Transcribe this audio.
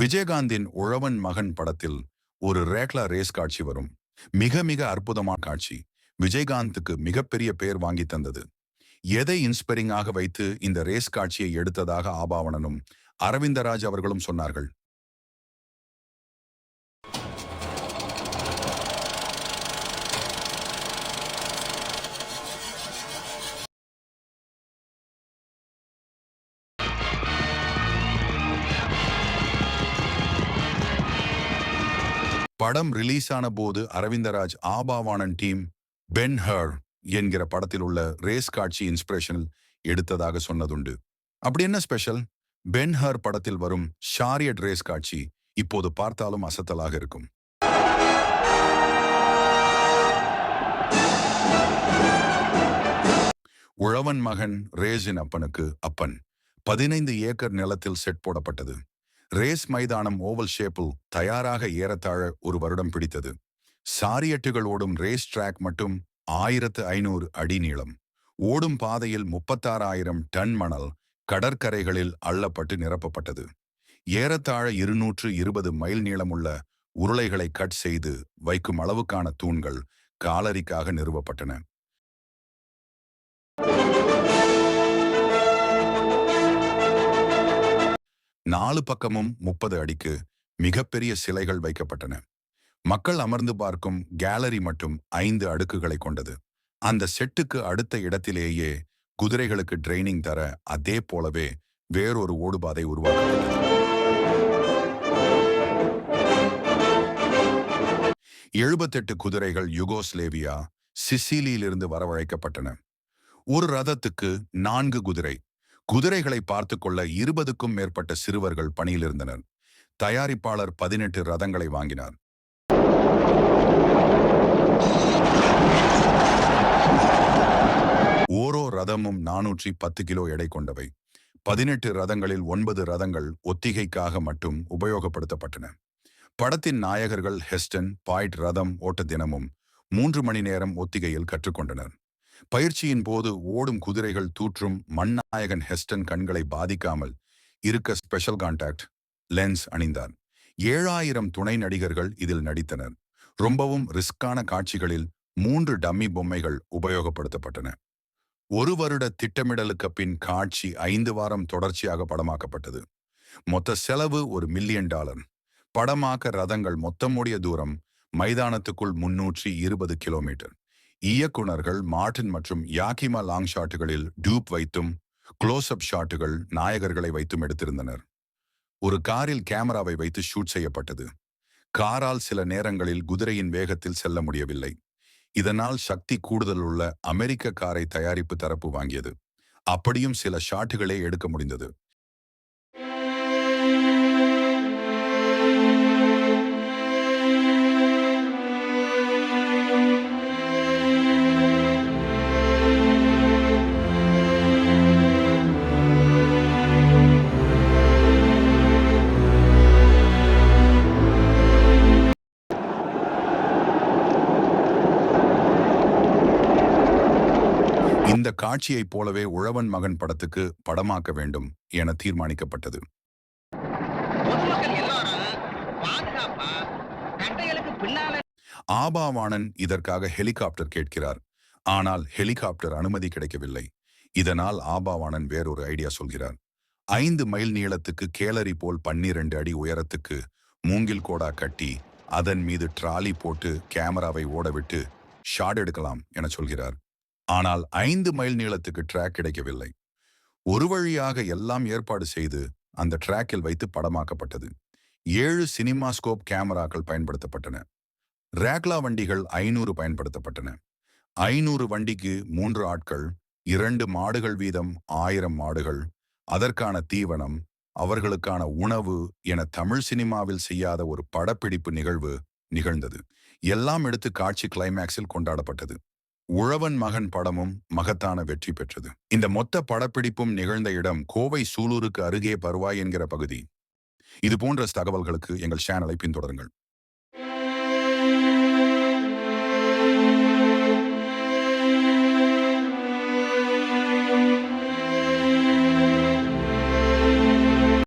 விஜயகாந்தின் உழவன் மகன் படத்தில் ஒரு ரேக்லா ரேஸ் காட்சி வரும். மிக மிக அற்புதமான காட்சி. விஜயகாந்துக்கு மிகப்பெரிய பெயர் வாங்கி தந்தது. எதை இன்ஸ்பைரிங்காக வைத்து இந்த ரேஸ் காட்சியை எடுத்ததாக ஆபாவணனும் அரவிந்தராஜ் அவர்களும் சொன்னார்கள். படம் ரிலீஸ் ஆன போது Aravindraj Aabavanan team Ben Hur என்கிற படத்தில் உள்ள ரேஸ் காட்சி இன்ஸ்பிரேஷனில் எடுத்ததாக சொன்னதுண்டு. அப்படி என்ன ஸ்பெஷல் பென் ஹர் படத்தில் வரும் ஷாரியட் ரேஸ் காட்சி இப்போது பார்த்தாலும் அசத்தலாக இருக்கும். உழவன் மகன் ரேஸின் அப்பனுக்கு அப்பன். பதினைந்து ஏக்கர் நிலத்தில் செட் போடப்பட்டது. ரேஸ் மைதானம் ஓவல் ஷேப்பில் தயாராக ஏறத்தாழ ஒரு வருடம் பிடித்தது. சாரியட்டுகள் ஓடும் ரேஸ் ட்ராக் மட்டும் ஆயிரத்து ஐநூறு அடி நீளம். ஓடும் பாதையில் முப்பத்தாறாயிரம் டன் மணல் கடற்கரைகளில் அள்ளப்பட்டு நிரப்பப்பட்டது. ஏறத்தாழ இருநூற்று இருபது மைல் நீளமுள்ள உருளைகளை கட் செய்து வைக்கும் அளவுக்கான தூண்கள் காலரிக்காக நிறுவப்பட்டன. நாலு பக்கமும் முப்பது அடிக்கு மிகப்பெரிய சிலைகள் வைக்கப்பட்டன. மக்கள் அமர்ந்து பார்க்கும் கேலரி மட்டும் ஐந்து அடுக்குகளை கொண்டது. அந்த செட்டுக்கு அடுத்த இடத்திலேயே குதிரைகளுக்கு ட்ரைனிங் தர அதே போலவே வேறொரு ஓடுபாதை உருவாக்கப்பட்டது. எழுபத்தெட்டு குதிரைகள் யுகோஸ்லேவியா சிசிலியிலிருந்து வரவழைக்கப்பட்டன. ஒரு ரதத்துக்கு நான்கு குதிரை குதிரைகளை பார்த்து கொள்ள இருபதுக்கும் மேற்பட்ட சிறுவர்கள் பணியில் இருந்தனர் தயாரிப்பாளர் பதினெட்டு ரதங்களை வாங்கினார். ஓரோ ரதமும் நானூற்றி பத்து கிலோ எடை கொண்டவை. பதினெட்டு ரதங்களில் ஒன்பது ரதங்கள் ஒத்திகைக்காக மட்டும் உபயோகப்படுத்தப்பட்டன. படத்தின் நாயகர்கள் ஹெஸ்டன் பாய்ட் ரதம் ஓட்ட தினமும் மூன்று மணி நேரம் ஒத்திகையில் கற்றுக்கொண்டனர். பயிற்சியின் போது ஓடும் குதிரைகள் தூற்றும் மண்ணாயகன் ஹெஸ்டன் கண்களை பாதிக்காமல் இருக்க ஸ்பெஷல் கான்டாக்ட் லென்ஸ் அணிந்தார் ஏழாயிரம் துணை நடிகர்கள் இதில் நடித்தனர். ரொம்பவும் ரிஸ்கான காட்சிகளில் மூன்று டம்மி பொம்மைகள் உபயோகப்படுத்தப்பட்டன. ஒரு வருட திட்டமிடலுக்கு பின் காட்சி ஐந்து வாரம் தொடர்ச்சியாக படமாக்கப்பட்டது. மொத்த செலவு ஒரு மில்லியன் டாலர் படமாக்க ரதங்கள் மொத்தமுடைய தூரம் மைதானத்துக்குள் முன்னூற்றி இருபது கிலோமீட்டர் இயக்குனர்கள் மார்டின் மற்றும் யாக்கிமா லாங் ஷாட்டுகளில் டியூப் வைத்தும் க்ளோஸ் அப் ஷாட்டுகள் நாயகர்களை வைத்தும் எடுத்திருந்தனர். ஒரு காரில் கேமராவை வைத்து ஷூட் செய்யப்பட்டது. காரால் சில நேரங்களில் குதிரையின் வேகத்தில் செல்ல முடியவில்லை. இதனால் சக்தி கூடுதல் உள்ள அமெரிக்க காரை தயாரிப்பு தரப்பு வாங்கியது. அப்படியும் சில ஷாட்டுகளே எடுக்க முடிந்தது. இந்த காட்சியைப் போலவே உழவன் மகன் படத்துக்கு படமாக்க வேண்டும் என தீர்மானிக்கப்பட்டது. ஆபாவாணன் இதற்காக ஹெலிகாப்டர் கேட்கிறார். ஆனால் ஹெலிகாப்டர் அனுமதி கிடைக்கவில்லை. இதனால் ஆபாவாணன் வேறொரு ஐடியா சொல்கிறார். ஐந்து மைல் நீளத்துக்கு கேலரி போல் பன்னிரண்டு அடி உயரத்துக்கு மூங்கில் கோடா கட்டி அதன் மீது ட்ராலி போட்டு கேமராவை ஓடவிட்டு ஷாட் எடுக்கலாம் என சொல்கிறார். ஆனால் ஐந்து மைல் நீளத்துக்கு ட்ராக் கிடைக்கவில்லை. ஒரு வழியாக எல்லாம் ஏற்பாடு செய்து அந்த ட்ராக்கில் வைத்து படமாக்கப்பட்டது. ஏழு சினிமாஸ்கோப் கேமராக்கள் பயன்படுத்தப்பட்டன. ரேக்லா வண்டிகள் ஐநூறு பயன்படுத்தப்பட்டன. ஐநூறு வண்டிக்கு மூன்று ஆட்கள் இரண்டு மாடுகள் வீதம் ஆயிரம் மாடுகள் அதற்கான தீவனம் அவர்களுக்கான உணவு என தமிழ் சினிமாவில் செய்யாத ஒரு படப்பிடிப்பு நிகழ்வு நிகழ்ந்தது. எல்லாம் எடுத்து காட்சி கிளைமேக்ஸில் கொண்டாடப்பட்டது. உழவன் மகன் படமும் மகத்தான வெற்றி பெற்றது. இந்த மொத்த படப்பிடிப்பும் நிகழ்ந்த இடம் கோவை சூலூருக்கு அருகே பருவாய் என்கிற பகுதி. இது போன்ற தகவல்களுக்கு எங்கள் சேனலை பின்தொடருங்கள்.